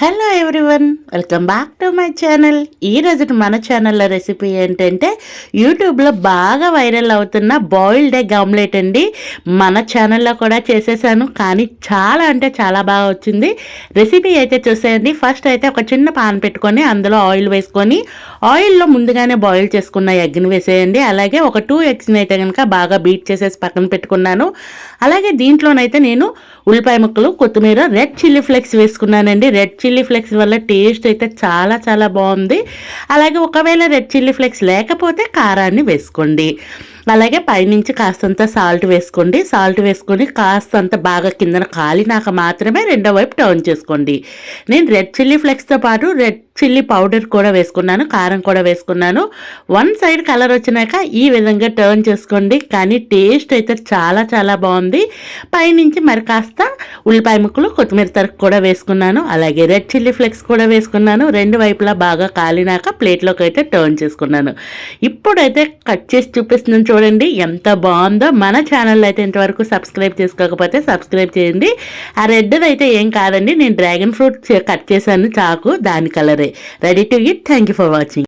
Hello everyone welcome back to my channel ఈ మన ఛానల్లో రెసిపీ ఏంటంటే యూట్యూబ్లో బాగా వైరల్ అవుతున్న బాయిల్డ్ ఎగ్ ఆమ్లెట్ అండి. మన ఛానల్లో కూడా చేసేసాను కానీ చాలా అంటే చాలా బాగా వచ్చింది. రెసిపీ అయితే చూసేయండి. ఫస్ట్ అయితే ఒక చిన్న పాన్ పెట్టుకొని అందులో ఆయిల్ వేసుకొని ఆయిల్లో ముందుగానే బాయిల్ చేసుకున్న ఎగ్ని వేసేయండి. అలాగే ఒక టూ ఎగ్స్ని అయితే కనుక బాగా బీట్ చేసేసి పక్కన పెట్టుకున్నాను. అలాగే దీంట్లోనైతే నేను ఉల్లిపాయ ముక్కలు కొత్తిమీర రెడ్ చిల్లీ ఫ్లేక్స్ వేసుకున్నానండి. రెడ్ చిల్లీ చిల్లీ ఫ్లేక్స్ వల్ల టేస్ట్ అయితే చాలా చాలా బాగుంది. అలాగే ఒకవేళ రెడ్ చిల్లీ ఫ్లేక్స్ లేకపోతే కారాన్ని వేసుకోండి. అలాగే పైనుంచి కాస్తంత సాల్ట్ వేసుకోండి. సాల్ట్ వేసుకొని కాస్తంత బాగా కిందన కాలినాక మాత్రమే రెండో వైపు టర్న్ చేసుకోండి. నేను రెడ్ చిల్లీ ఫ్లేక్స్తో పాటు రెడ్ చిల్లీ పౌడర్ కూడా వేసుకున్నాను కారం కూడా వేసుకున్నాను. వన్ సైడ్ కలర్ వచ్చినాక ఈ విధంగా టర్న్ చేసుకోండి. కానీ టేస్ట్ అయితే చాలా చాలా బాగుంది. పైనుంచి మరి కాస్త ఉల్లిపాయ ముక్కలు కొత్తిమీర తరకు కూడా వేసుకున్నాను. అలాగే రెడ్ చిల్లీ ఫ్లెక్స్ కూడా వేసుకున్నాను. రెండు వైపులా బాగా కాలినాక ప్లేట్లోకి అయితే టర్న్ చేసుకున్నాను. ఇప్పుడైతే కట్ చేసి చూపిస్తున్నాను చూడండి ఎంత బాగుందో. మన ఛానల్ అయితే ఇంతవరకు సబ్స్క్రైబ్ చేసుకోకపోతే సబ్స్క్రైబ్ చేయండి. ఆ రెడ్ అయితే ఏం కాదండి నేను డ్రాగన్ ఫ్రూట్ కట్ చేశాను చాకు దాని కలరే. Ready to eat thank you for watching